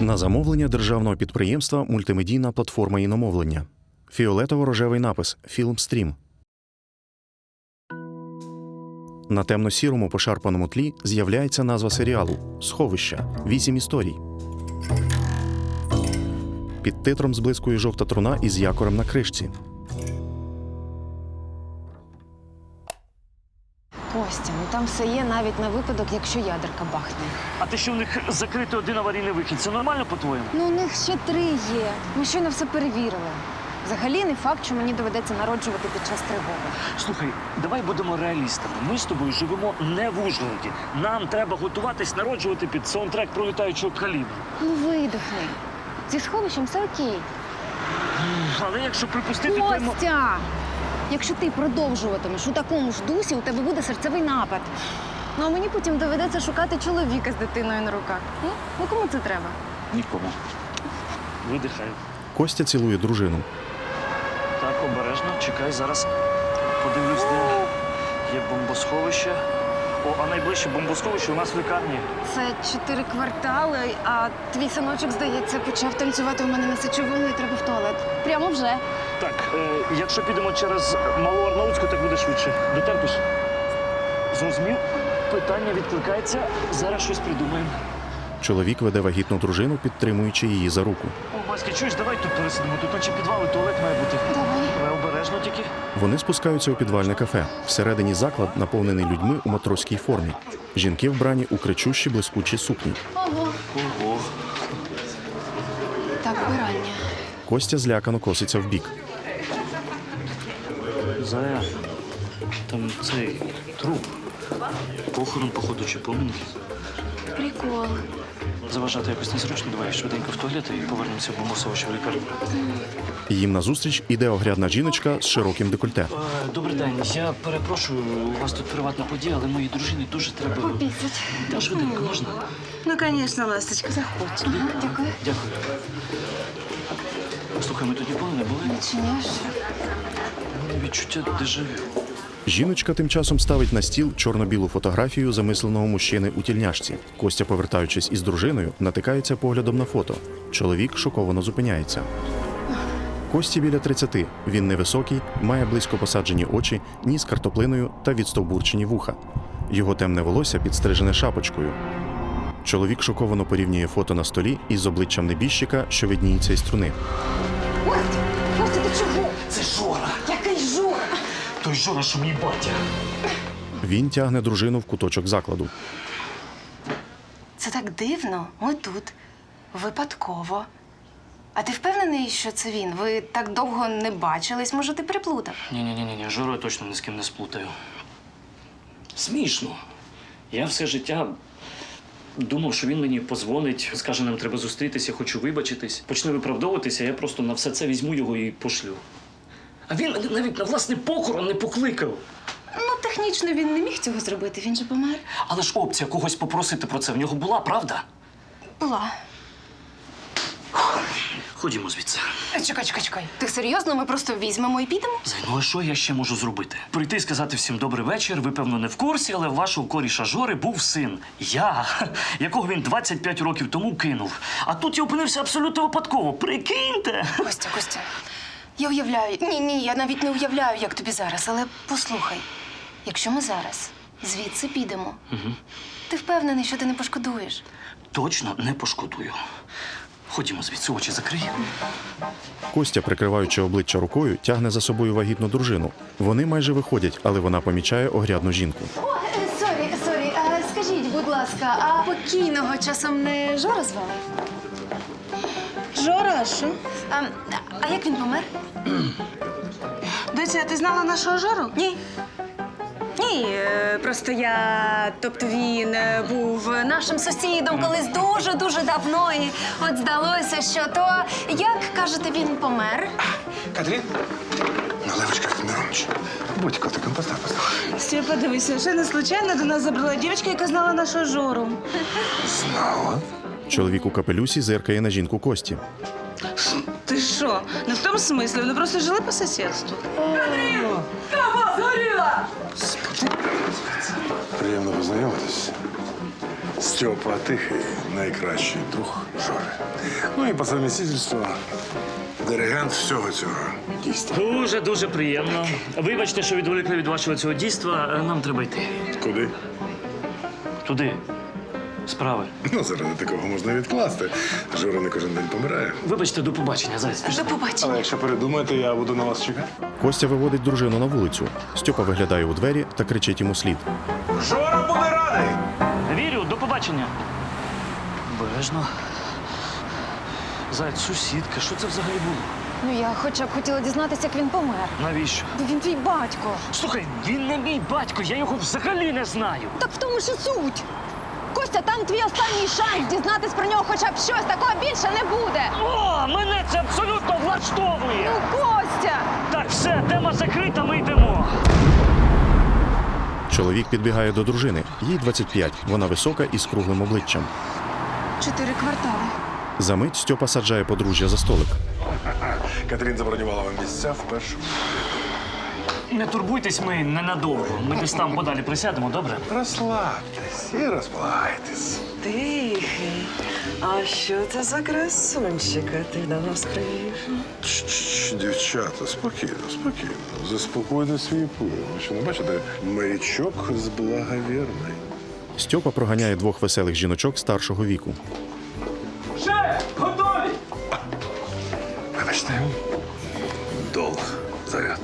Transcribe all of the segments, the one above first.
На замовлення державного підприємства мультимедійна платформа іномовлення. Фіолетово-рожевий напис Філмстрім. На темно-сірому пошарпаному тлі з'являється назва серіалу Сховища. Вісім історій. Під титром зблискує жовта труна із якорем на кришці. Там все є навіть на випадок, якщо ядерка бахне. А те, що в них закритий один аварійний вихід, це нормально по-твоєму? Ну, у них ще три є. Ми щойно все перевірили. Взагалі не факт, що мені доведеться народжувати під час тривоги. Слухай, давай будемо реалістами. Ми з тобою живемо не в Ужгороді. Нам треба готуватись народжувати під саундтрек пролітаючого калібру. Ну видихни. Зі сховищем все окей. Але якщо припустити, то. Костя! Якщо ти продовжуватимеш у такому ж дусі, у тебе буде серцевий напад. Ну а мені потім доведеться шукати чоловіка з дитиною на руках. Ну, ну кому це треба? нікому. Видихай. Костя цілує дружину. Так, обережно, чекай, зараз подивлюсь, де є бомбосховище. О, а найближче бомбосховище у нас в лікарні. Це чотири квартали, а твій синочок, здається, почав танцювати у мене на сечовому і треба в туалет. Прямо вже. Так, е, якщо підемо через Малу Арнаутську, так буде швидше. Дотерпиш? Зрозумів? Питання відкликається. Зараз щось придумаємо. Чоловік веде вагітну дружину, підтримуючи її за руку. О, Васька, чуєш, давай тут пересидимо. Тут наче підвал і туалет має бути. Давай. Але обережно тільки. Вони спускаються у підвальне кафе. Всередині заклад наповнений людьми у матросській формі. Жінки вбрані у кричущі блискучі сукні. Ого. Ого. Так, вбирання. Костя злякано коситься вбік. Зая, там цей труп. Похорон, походу, чи поминки. Прикол. Заважати якось незручно, давай швиденько в туалет і повернемося в бомбосховище в лікарню. Їм назустріч іде оглядна жіночка з широким декольте. Е, Добрий день. Я перепрошую, у вас тут приватна подія, але моїй дружині дуже треба. Попісять. Та швиденько можна? Ну, конечно, ласточка, заходь. Ага, дякую. Дякую. Слухай, ми тут ніколи не були. Відчиняєш? Відчуття дежавю. Жіночка тим часом ставить на стіл чорно-білу фотографію замисленого мужчини у тільняшці. Костя, повертаючись із дружиною, натикається поглядом на фото. Чоловік шоковано зупиняється. Кості біля 30. Він невисокий, має близько посаджені очі, ніс картоплиною та відстовбурчені вуха. Його темне волосся підстрижене шапочкою. Чоловік шоковано порівнює фото на столі із обличчям небіжчика, що видніється із труни. Костя! Костя, ти чого? Той Жора, що мій батя. Він тягне дружину в куточок закладу. Це так дивно. Ми тут. Випадково. А ти впевнений, що це він? Ви так довго не бачились, може, ти приплутав? Ні, ні, ні, ні, Жору я точно ні з ким не сплутаю. Смішно. Я все життя думав, що він мені позвонить, скаже, нам треба зустрітися, хочу вибачитись. Почне виправдовуватися, я просто на все це візьму його і пошлю. А він навіть на власний похорон не покликав. Ну, технічно він не міг цього зробити, він же помер. Але ж опція когось попросити про це в нього була, правда? Була. Ходімо звідси. Е, Чекай, чекай, чекай. Ти серйозно? Ми просто візьмемо і підемо? Зай, ну а що я ще можу зробити? Прийти і сказати всім добрий вечір. Ви, певно, не в курсі, але в вашого коріша Жори був син. Я, якого він 25 років тому кинув. А тут я опинився абсолютно випадково. Прикиньте! Костя, Костя. Я уявляю. Ні, ні, я навіть не уявляю, як тобі зараз. Але послухай, якщо ми зараз звідси підемо, ти впевнений, що ти не пошкодуєш? Точно не пошкодую. Ходімо звідси, очі закрий. Костя, прикриваючи обличчя рукою, тягне за собою вагітну дружину. Вони майже виходять, але вона помічає огрядну жінку. О, е, сорі, сорі. Скажіть, будь ласка, а покійного часом не Жора звали? Жора, що? А, а як він помер? Доця, ти знала нашого Жору? Ні. Ні, е, просто я. Тобто він е, був нашим сусідом колись дуже-дуже давно. І от здалося, що то, як кажете, він помер. Катрін? Наливочка Миронович, будь котиком, постав, постав. Стя, подивися, ще не случайно до нас забрала дівчинка, яка знала нашого Жору. Знала? Чоловік у капелюсі зиркає на жінку Кості. Ти що? Не в тому смислі, вони просто жили по сусідству. Приємно познайомитись. Степа тихий, найкращий друг Жори. Ну і по совмістительству диригент всього цього дійства. Дуже дуже приємно. Вибачте, що відволікли від вашого цього дійства. Е, Нам треба йти. Куди? Туди. Справи. Ну, заради такого можна відкласти. Жора не кожен день помирає. Вибачте, до побачення. Зараз. До побачення. Але якщо передумаєте, я буду на вас чекати. Костя виводить дружину на вулицю. Стьопа виглядає у двері та кричить йому слід. Жора буде радий! Вірю, до побачення. Бережно. Зайць, сусідка, що це взагалі було? Ну я хоча б хотіла дізнатися, як він помер. Навіщо? Бо він твій батько. Слухай, він не мій батько, я його взагалі не знаю. Так в тому ж і суть. Костя, там твій останній шанс дізнатись про нього хоча б щось. Такого більше не буде. О, мене це абсолютно влаштовує. Ну, Костя! Так, все, тема закрита, ми йдемо. Чоловік підбігає до дружини. Їй 25. Вона висока і з круглим обличчям. Чотири квартали. Замить Стьопа саджає подружжя за столик. Катерин забронювала вам місця в першому. Не турбуйтесь, ми ненадовго. Ми десь там подалі присядемо, добре? Розслабтесь і розполагайтесь. Тихий. А що це за красунчика ти до нас привів? Чш, Дівчата, спокійно, спокійно. Заспокойте свій пил. Ви що не бачите? Маячок з благовірний. Стьопа проганяє двох веселих жіночок старшого віку. Вибачте. Долг. Заряд.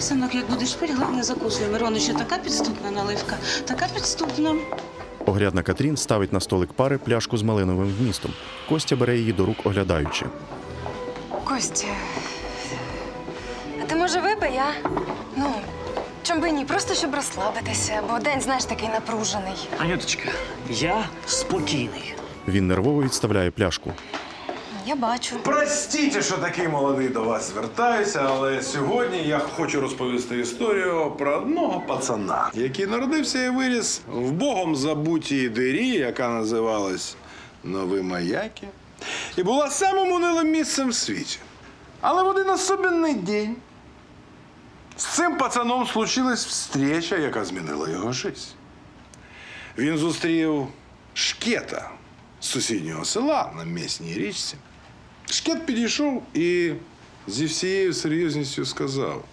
Синок, як будеш пити, головне закусуй. Мироничу, така підступна наливка, така підступна. Огрядна Катрін ставить на столик пари пляшку з малиновим вмістом. Костя бере її до рук, оглядаючи. Костя. А ти може випий, а? Ну, чом би ні, просто щоб розслабитися, бо день, знаєш, такий напружений. Анюточка, я спокійний. Він нервово відставляє пляшку. Я бачу. Простіть, що такий молодий до вас звертаюся, але сьогодні я хочу розповісти історію про одного пацана, який народився і виріс в богом забутій дирі, яка називалась Нові Маяки, і була самим унилим місцем в світі. Але в один особенний день з цим пацаном случилась встреча, яка змінила його життя. Він зустрів шкета з сусіднього села на місній річці. Шкет підійшов і зі всією серйозністю сказав: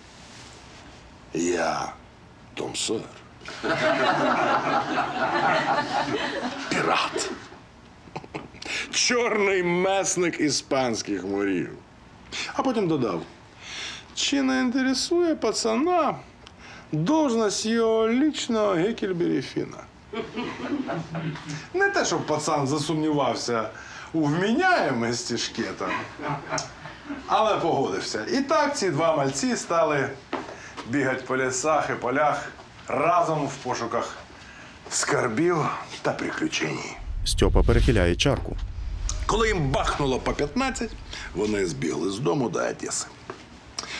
Я Том Сойер. Пірат. Чорний месник іспанських морів. А потім додав: чи не інтересує пацана должность його лічного Гекельбері Фіна? Не те, щоб пацан засумнівався у вміняємості шкета, але погодився. І так ці два мальці стали бігати по лісах і полях разом в пошуках скарбів та приключень. Стьопа перехиляє чарку. Коли їм бахнуло по 15, вони збігли з дому до Одеси.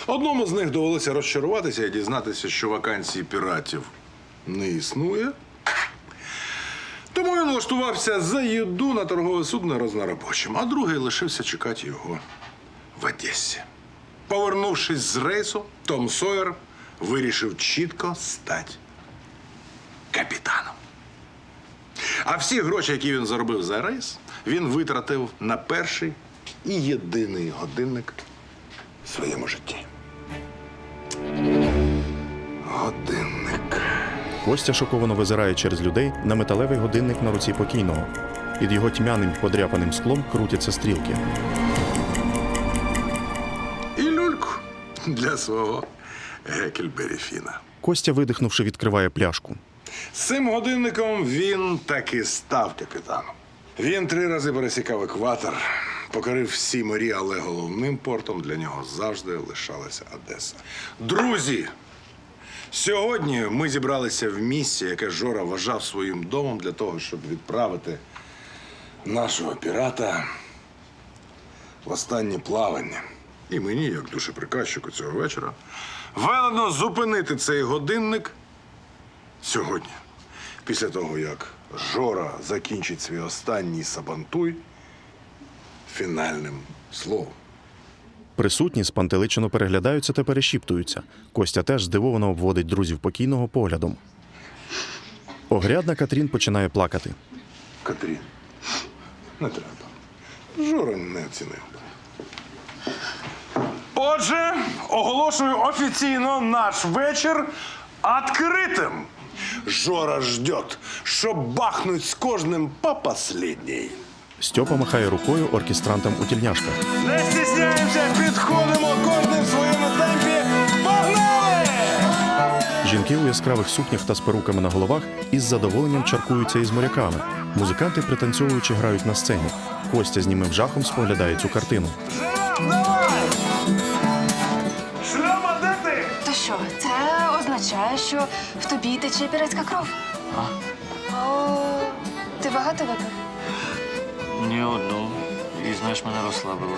Одному з них довелося розчаруватися і дізнатися, що вакансії піратів не існує. Тому він влаштувався за їду на торгове судно рознаробочим, а другий лишився чекати його в Одесі. Повернувшись з рейсу, Том Сойер вирішив чітко стати капітаном. А всі гроші, які він заробив за рейс, він витратив на перший і єдиний годинник в своєму житті. Годинник. Костя шоковано визирає через людей на металевий годинник на руці покійного. Під його тьмяним подряпаним склом крутяться стрілки. І люльку для свого Гекельбері Фіна. Костя, видихнувши, відкриває пляшку. З цим годинником він таки став капітаном. Він три рази пересікав екватор, покорив всі морі, але головним портом для нього завжди лишалася Одеса. Друзі, сьогодні ми зібралися в місці, яке Жора вважав своїм домом для того, щоб відправити нашого пірата в останнє плавання. І мені, як душеприказчику цього вечора, велено зупинити цей годинник сьогодні, після того, як Жора закінчить свій останній сабантуй фінальним словом. Присутні спантеличено переглядаються та перешіптуються. Костя теж здивовано обводить друзів покійного поглядом. Огрядна Катрін починає плакати. Катрін, не треба. Жора не оцінив. Отже, оголошую офіційно наш вечір відкритим. Жора ждет, що бахнуть з кожним по последній. Стьопа махає рукою оркестрантам у тільняшках. Не стісняємося, підходимо кожним в своєму темпі. Погнали! Жінки у яскравих сукнях та з перуками на головах із задоволенням чаркуються із моряками. Музиканти, пританцьовуючи, грають на сцені. Костя з німим жахом споглядає цю картину. Давай! Шльома, де ти? То що, це означає, що в тобі тече піратська кров? О, ти багато випив? Ні одну. І знаєш, мене розслабило.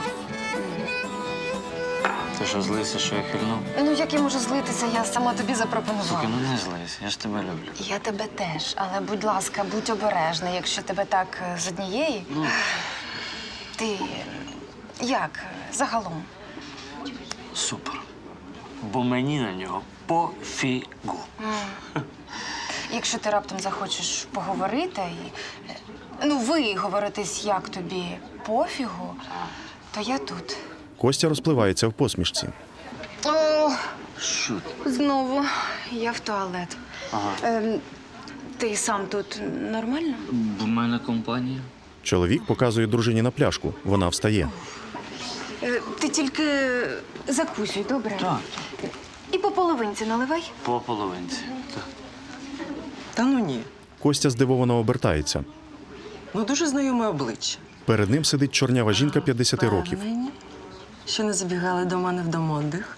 Ти що злися, що я хильнув? Ну, як я можу злитися, я сама тобі запропонувала. Слухай, ну не злись, я ж тебе люблю. Я тебе теж, але будь ласка, будь обережна, якщо тебе так е, з однієї. Ну. Ти е, як е, загалом? Супер. Бо мені на нього пофігу. Якщо ти раптом захочеш поговорити і е, ну ви говоритись, як тобі пофігу, то я тут. Костя розпливається в посмішці. О, Що знову я в туалет. Ага. Ем, ти сам тут нормально? В мене компанія. Чоловік показує дружині на пляшку. Вона встає. Е, Ти тільки закусуй, добре? Так. І по половинці наливай. По половинці. Так. Та ну ні. Костя здивовано обертається. Ну дуже знайоме обличчя. Перед ним сидить чорнява жінка 50 років. Впевнені, Що не забігали до мене в домодих.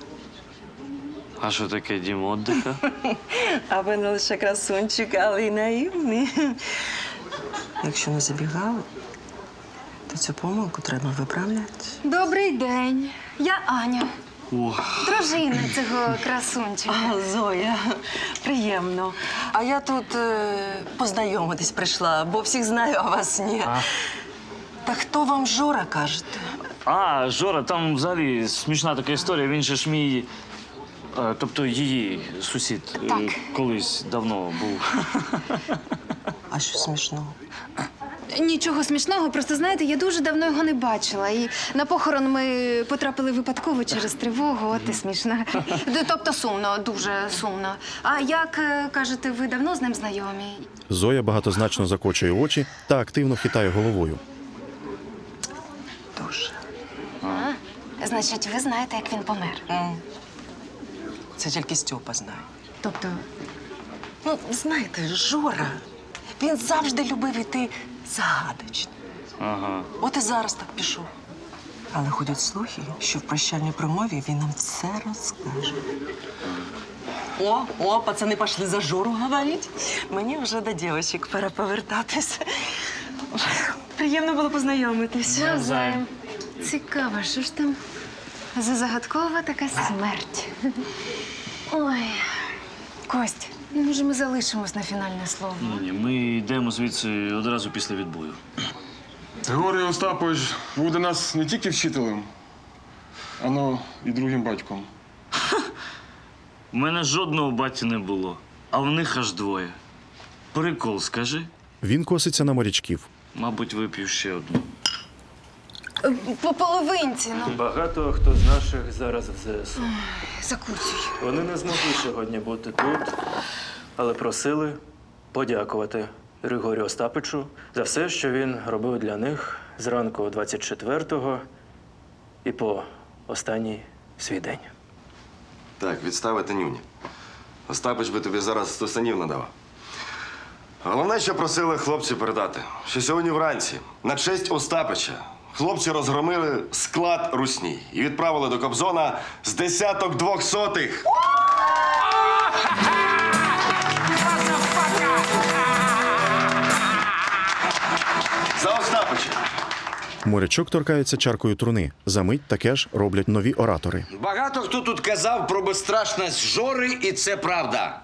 А що таке дім отдиха? А ви не лише красунчик, але й наївний. Якщо не забігали, то цю помилку треба виправляти. Добрий день. Я Аня, О, дружина цього красунчика. А, Зоя, приємно. А я тут е, познайомитись прийшла, бо всіх знаю, а вас ні. Та хто вам Жора кажете? А, Жора, там взагалі смішна така історія. Він же ж мій. е, Тобто її сусід е, Так. колись давно був. А що смішного? Нічого смішного, просто знаєте, я дуже давно його не бачила. І на похорон ми потрапили випадково через тривогу, от і смішно. Тобто сумно, дуже сумно. А як е, кажете, ви давно з ним знайомі? Зоя багатозначно закочує очі та активно хитає головою. Дуже. А, значить, ви знаєте, як він помер. Це тільки Стьопа знає. Тобто, Ну, знаєте, Жора, він завжди любив іти загадочно. Ага. От і зараз так пішов. Але ходять слухи, що в прощальній промові він нам все розкаже. О, о, пацани пішли за Жору говорити. Мені вже до дівчинок пора повертатись. Приємно було познайомитись. навзаєм. Цікаво, що ж там за загадкова така смерть. Ой, Кость, ну може ми залишимось на фінальне слово. Ні, ні, ми йдемо звідси одразу після відбою. Григорій Остапович буде нас не тільки вчителем, але і другим батьком. У мене жодного баті не було, а в них аж двоє. Прикол, скажи. Він коситься на морячків. Мабуть, вип'ю ще одну. По половинці, ну. Багато хто з наших зараз в ЗСУ. Закусуй. Вони не змогли сьогодні бути тут, але просили подякувати Григорію Остапичу за все, що він робив для них зранку 24-го і по останній свій день. Так, відставити нюні. Остапич би тобі зараз сто санів надав. Головне, що просили хлопці передати, що сьогодні вранці, на честь Остапича, хлопці розгромили склад русні і відправили до Кобзона з десяток двохсотих. Морячок торкається чаркою труни. Замить таке ж роблять нові оратори. Багато хто тут казав про безстрашність Жори, і це правда.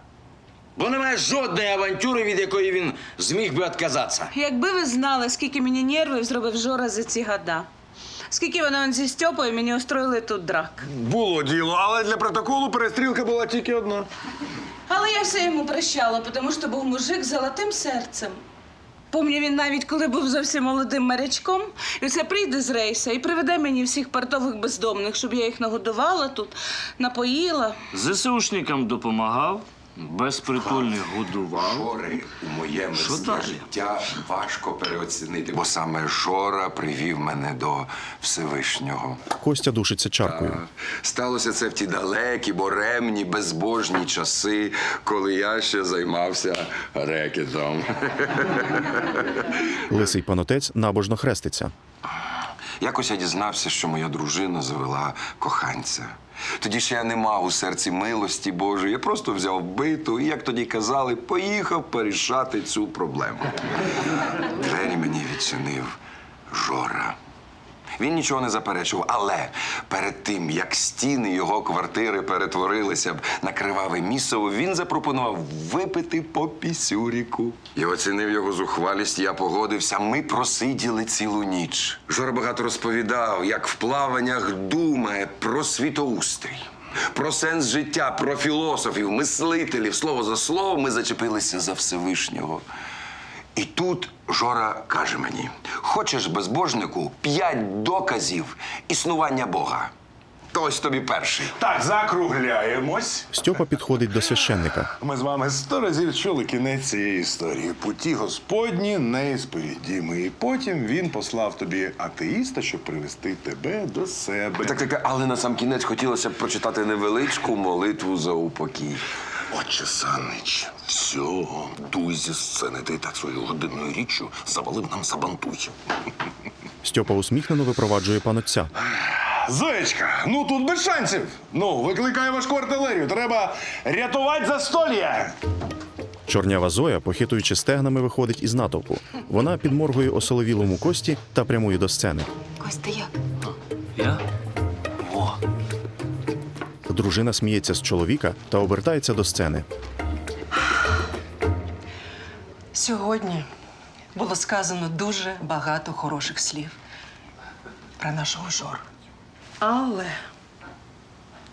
Бо немає жодної авантюри, від якої він зміг би відказатися. Якби ви знали, скільки мені нервів зробив Жора за ці года. Скільки вони зі Стьопою мені устроїли тут драк. Було діло, але для протоколу перестрілка була тільки одна. Але я все йому прощала, тому що був мужик з золотим серцем. Помню, він навіть коли був зовсім молодим морячком, і це прийде з рейса і приведе мені всіх портових бездомних, щоб я їх нагодувала тут, напоїла. ЗСУшникам допомагав, безпритульних годував. Жори у моєму Що сні далі? життя важко переоцінити, бо саме Жора привів мене до Всевишнього. Костя душиться чаркою. Сталося це в ті далекі, боремні, безбожні часи, коли я ще займався рекетом. Лисий панотець набожно хреститься. Якось я дізнався, що моя дружина завела коханця. Тоді ще я не мав у серці милості Божої. Я просто взяв биту і, як тоді казали, поїхав порішати цю проблему. Двері мені відчинив Жора. Він нічого не заперечував, але перед тим, як стіни його квартири перетворилися б на криваве місиво, він запропонував випити по пісюріку. Я оцінив його зухвалість, я погодився. Ми просиділи цілу ніч. Жора багато розповідав, як в плаваннях думає про світоустрій. Про сенс життя, про філософів, мислителів. Слово за слово ми зачепилися за Всевишнього. І тут Жора каже мені: хочеш безбожнику п'ять доказів існування Бога. То ось тобі перший. Так, закругляємось. Стьопа підходить до священника. Ми з вами сто разів чули кінець цієї історії. Путі Господні неісповідімі. І потім він послав тобі атеїста, щоб привести тебе до себе. Так, так, але на сам кінець хотілося б прочитати невеличку молитву за упокій. Отче Санич, всього, дуй зі сцени, ти так своєю годинною річчю завалив нам сабантуй. Стьопа усміхнено випроваджує панотця. Зоєчка, ну тут без шансів. Ну, викликай важку артилерію. Треба рятувати застолля. Чорнява Зоя, похитуючи стегнами, виходить із натовпу. Вона підморгує осоловілому кості та прямує до сцени. Костя, як? Я? Дружина сміється з чоловіка та обертається до сцени. Сьогодні було сказано дуже багато хороших слів про нашого Жору. Але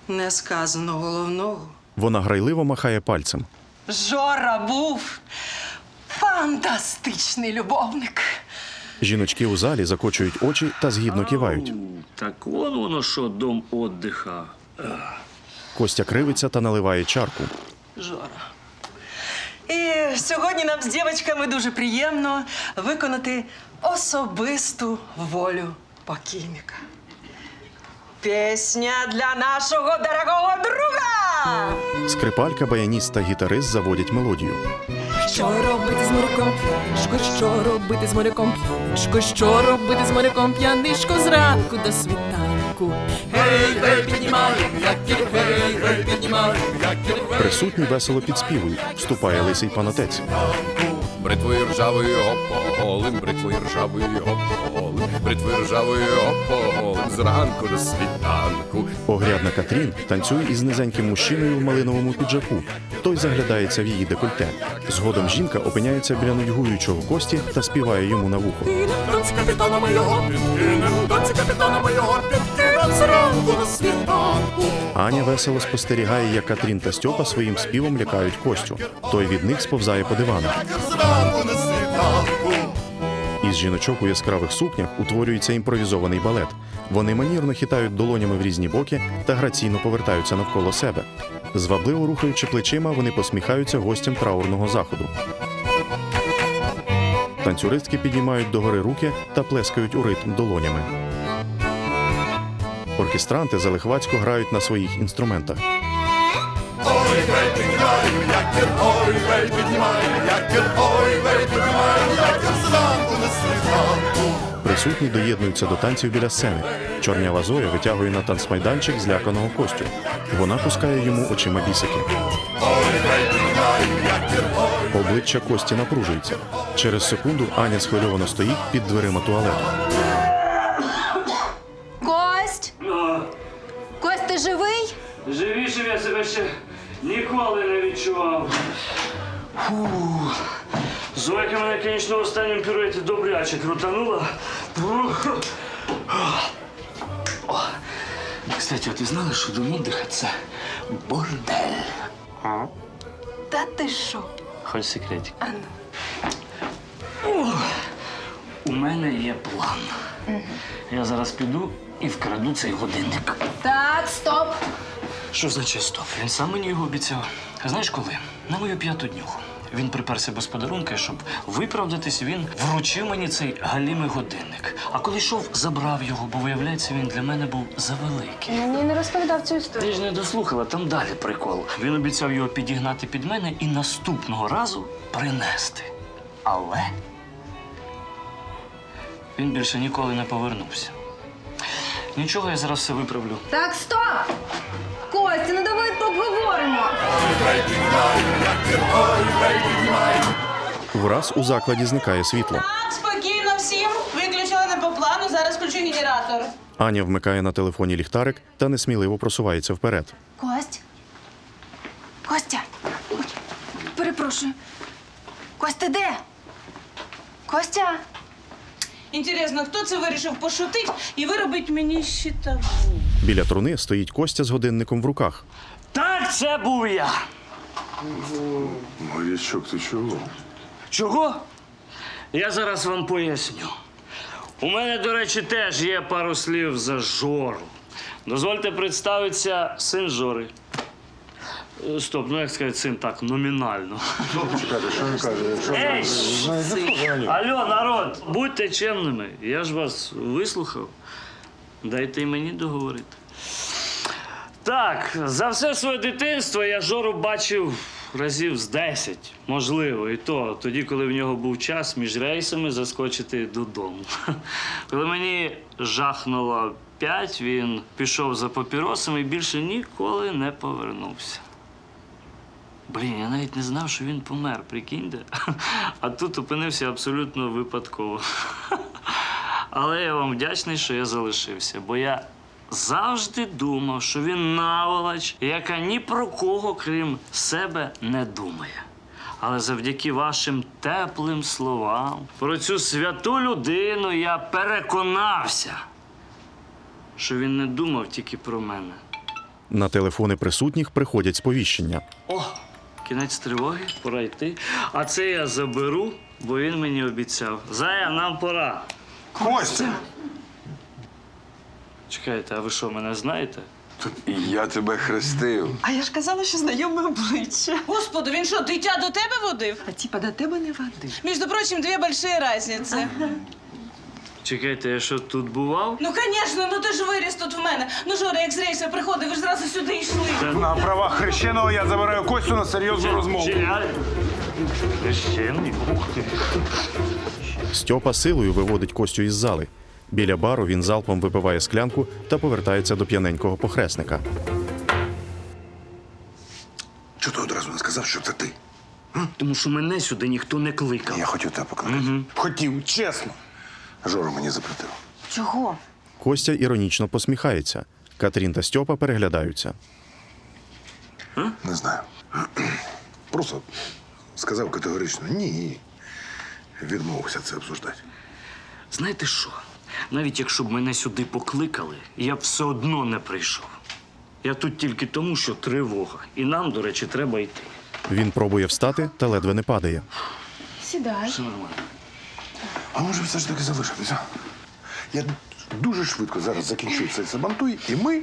не сказано головного. Вона грайливо махає пальцем. Жора був фантастичний любовник. Жіночки у залі закочують очі та згідно кивають. так вон воно що, дом отдиха. Костя кривиться та наливає чарку. Жора. І сьогодні нам з дівчатками дуже приємно виконати особисту волю покійника. Пісня для нашого дорогого друга! Скрипалька, баяніст та гітарист заводять мелодію. Що робити з моряком п'яничко? Що робити з моряком п'яничко? Що робити з моряком п'яничко зранку до світанку? Гей, гей, піднімаємо якір, гей, гей, піднімаємо якір, Присутні весело підспівують. Вступає лисий панотець. Бритвою ржавою ополим, бритвою ржавою ополим, бритвою ржавою ополим, зранку до світанку. Огрядна Катрін танцює із низеньким мужчиною в малиновому піджаку. Той заглядається в її декольте. Згодом жінка опиняється біля нудьгуючого кості та співає йому на вухо. Доці капітана мого підкинем, доці капітана мого підкинем зранку до світанку. Аня весело спостерігає, як Катрін та Стьопа своїм співом лякають Костю. Той від них сповзає по дивану. Зранку до світанку. Із жіночок у яскравих сукнях утворюється імпровізований балет. Вони манірно хитають долонями в різні боки та граційно повертаються навколо себе. Звабливо рухаючи плечима, вони посміхаються гостям траурного заходу. Танцюристки піднімають догори руки та плескають у ритм долонями. Оркестранти залихвацько грають на своїх інструментах. Піднімаю, якір, ой, гей, піднімаю, якір, ой, гей, піднімаю, якір зранку до світанку. Присутні доєднуються до танців біля сцени. Чорнява Зоя витягує на танцмайданчик зляканого Костю. Вона пускає йому очима бісики. Обличчя Кості напружується. Через секунду Аня схвильовано стоїть під дверима туалету. Відчував. Фу. Зойка мене, звісно, в останньому піруеті добряче крутанула. О. Кстати, а ти знала, що дом отдиха – це бордель? Та ти що? Хоч секретик. Ух, У мене є план. Я зараз піду і вкраду цей годинник. Так, стоп. Що значить стоп? Він сам мені його обіцяв. Знаєш коли? На мою п'яту днюху. Він приперся без подарунка, щоб виправдатись, він вручив мені цей галімий годинник. А коли йшов, забрав його, бо виявляється, він для мене був завеликий. Мені не розповідав цю історію. Ти ж не дослухала, там далі прикол. Він обіцяв його підігнати під мене і наступного разу принести. Але він більше ніколи не повернувся. Нічого, я зараз все виправлю. Так, стоп! Костя, ну давай поговоримо. Враз у закладі зникає світло. Так, спокійно всім. Виключили не по плану, зараз включу генератор. Аня вмикає на телефоні ліхтарик та несміливо просувається вперед. Кость? Костя? Ой, Перепрошую. Костя, де? Костя? Інтересно, хто це вирішив пошутить і виробить мені щитову? Біля труни стоїть Костя з годинником в руках. Так, це був я. Морячок, ти чого? Чого? Я зараз вам поясню. У мене, до речі, теж є пару слів за Жору. Дозвольте представитися син Жори. Е, Стоп, ну як сказати син так, номінально. Чекайте, що він каже? Якщо Ей, ви знаєте? Алло, народ, будьте чемними. Я ж вас вислухав. Дайте й мені договорити. Так, за все своє дитинство я Жору бачив разів з 10, можливо, і то тоді, коли в нього був час між рейсами заскочити додому. Коли мені жахнуло 5, він пішов за папіросами і більше ніколи не повернувся. Блін, я навіть не знав, що він помер, прикиньте. А тут опинився абсолютно випадково. Але я вам вдячний, що я залишився, бо я завжди думав, що він наволоч, яка ні про кого, крім себе, не думає. Але завдяки вашим теплим словам про цю святу людину я переконався, що він не думав тільки про мене. На телефони присутніх приходять сповіщення. О, кінець тривоги, пора йти. А це я заберу, бо він мені обіцяв. Зая, нам пора. Костя! Чекайте, а ви що, мене знаєте? І Я тебе хрестив. А я ж казала, що знайоме обличчя. Господи, він що, дитя до тебе водив? А типа до тебе не води. Між прочим, дві большие разниці. Чекайте, я що тут бував? Ну, звісно, ну ти ж виріс тут в мене. Ну, Жора, як з рейсу приходив, ви ж зразу сюди йшли. На правах хрещеного я забираю Костю на серйозну розмову. Хрещений? Ух ти. Стьопа силою виводить Костю із зали. Біля бару він залпом випиває склянку та повертається до п'яненького похресника. Чого ти одразу не сказав, що це ти? Тому що мене сюди ніхто не кликав. Я хотів тебе покликати. Хотів, чесно. Жора мені запретив. Чого? Костя іронічно посміхається. Катрін та Стьопа переглядаються. Не знаю. Просто сказав категорично ні. Відмовився це обсуждати. Знаєте що? Навіть якщо б мене сюди покликали, я б все одно не прийшов. Я тут тільки тому, що тривога. І нам, до речі, треба йти. Він пробує встати та ледве не падає. Сідай. Все нормально. А може все ж таки залишитися? Я дуже швидко зараз закінчу цей сабантуй, і ми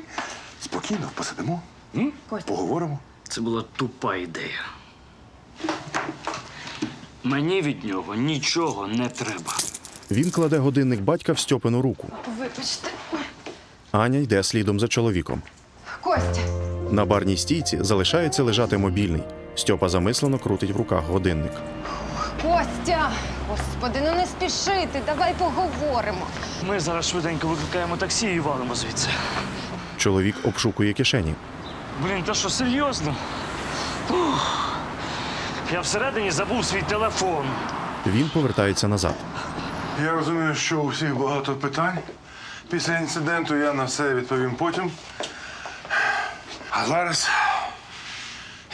спокійно посидимо, м? поговоримо. Це була тупа ідея. Мені від нього нічого не треба. Він кладе годинник батька в Стьопину руку. Вибачте. Аня йде слідом за чоловіком. Костя. На барній стійці залишається лежати мобільний. Стьопа замислено крутить в руках годинник. Костя! Господи, ну не спішити, давай поговоримо. Ми зараз швиденько викликаємо таксі і валимо звідси. Чоловік обшукує кишені. Блін, та що серйозно? Ух. Я всередині забув свій телефон. Він повертається назад. Я розумію, що у всіх багато питань. Після інциденту я на все відповім потім. А зараз,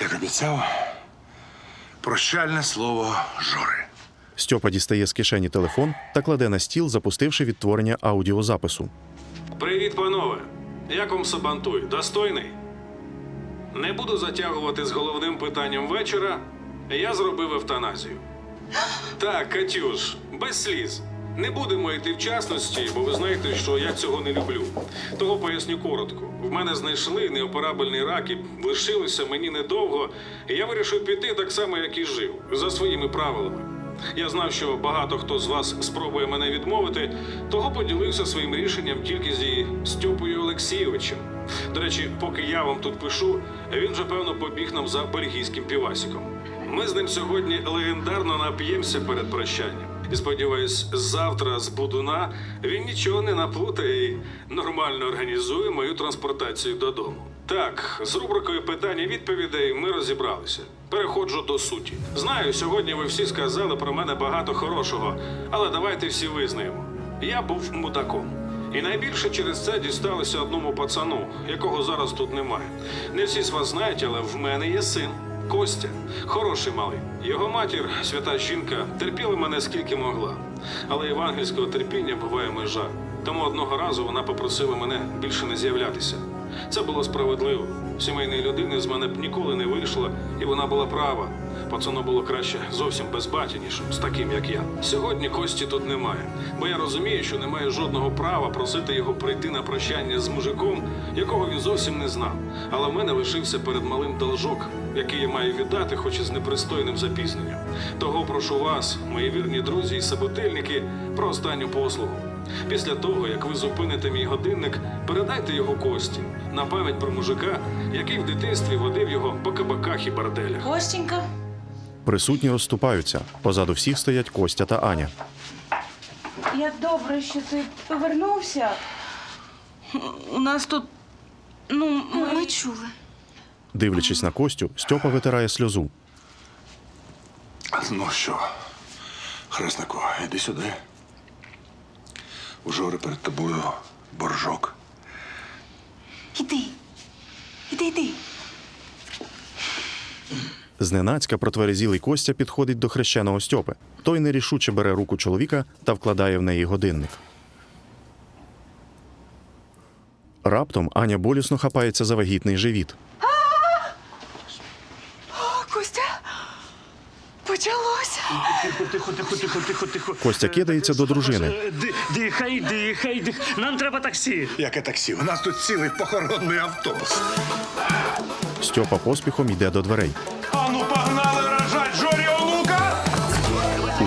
як обіцяв, прощальне слово Жори. Стьопа дістає з кишені телефон та кладе на стіл, запустивши відтворення аудіозапису. Привіт, панове! Як вам Сабантуй? Достойний? Не буду затягувати з головним питанням вечора. Я зробив евтаназію. Так, Катюш, без сліз. Не будемо йти в частності, бо ви знаєте, що я цього не люблю. Того поясню коротко. В мене знайшли неоперабельний рак і лишилося мені недовго. І я вирішив піти так само, як і жив, за своїми правилами. Я знав, що багато хто з вас спробує мене відмовити, того поділився своїм рішенням тільки зі Стьопою Олексійовичем. До речі, поки я вам тут пишу, він вже певно побіг нам за бельгійським півасиком. Ми з ним сьогодні легендарно нап'ємося перед прощанням. І сподіваюсь, завтра з Будуна він нічого не наплутає і нормально організує мою транспортацію додому. Так, з рубрикою питань і відповідей ми розібралися. Переходжу до суті. Знаю, сьогодні ви всі сказали про мене багато хорошого, але давайте всі визнаємо. Я був мудаком. І найбільше через це дісталося одному пацану, якого зараз тут немає. Не всі з вас знають, але в мене є син. Костя, хороший малий. Його матір, свята жінка, терпіла мене скільки могла. Але євангельського терпіння буває межа. Тому одного разу вона попросила мене більше не з'являтися. Це було справедливо. Сімейної людини з мене б ніколи не вийшло, і вона була права. Пацану було краще зовсім без баті, ніж з таким, як я. Сьогодні Кості тут немає, бо я розумію, що немає жодного права просити його прийти на прощання з мужиком, якого він зовсім не знав. Але в мене лишився перед малим должок, який я маю віддати, хоч і з непристойним запізненням. Того прошу вас, мої вірні друзі і саботельники, про останню послугу. Після того, як ви зупините мій годинник, передайте його Кості на пам'ять про мужика, який в дитинстві водив його по кабаках і борделях. Костенька, Присутні розступаються. Позаду всіх стоять Костя та Аня. як добре, що ти повернувся. У нас тут. Ну, ми, Ми чули. Дивлячись на Костю, Стьопа витирає сльозу. Ну що, хреснику, іди сюди. У Жори перед тобою боржок. Іди. Іди, йди. Зненацька протверезілий Костя підходить до хрещеного Стьопи. Той нерішуче бере руку чоловіка та вкладає в неї годинник. Раптом Аня болісно хапається за вагітний живіт. Костя. Почалося. Тихо, тихо, тихо, тихо, тихо. Костя кидається до дружини. Е, Дихай, дихай, дихай. Нам треба таксі. Яке таксі? У нас тут цілий похоронний автобус. Стьопа поспіхом йде до дверей.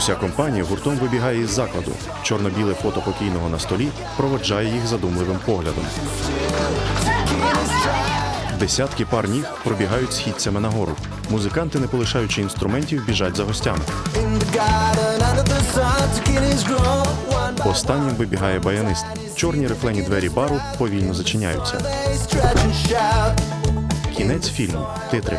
Уся компанія гуртом вибігає із закладу. Чорно-біле фото покійного на столі проводжає їх задумливим поглядом. Десятки пар ніг пробігають східцями нагору. Музиканти, не полишаючи інструментів, біжать за гостями. Останнім вибігає баянист. Чорні рифлені двері бару повільно зачиняються. Кінець фільму. Титри.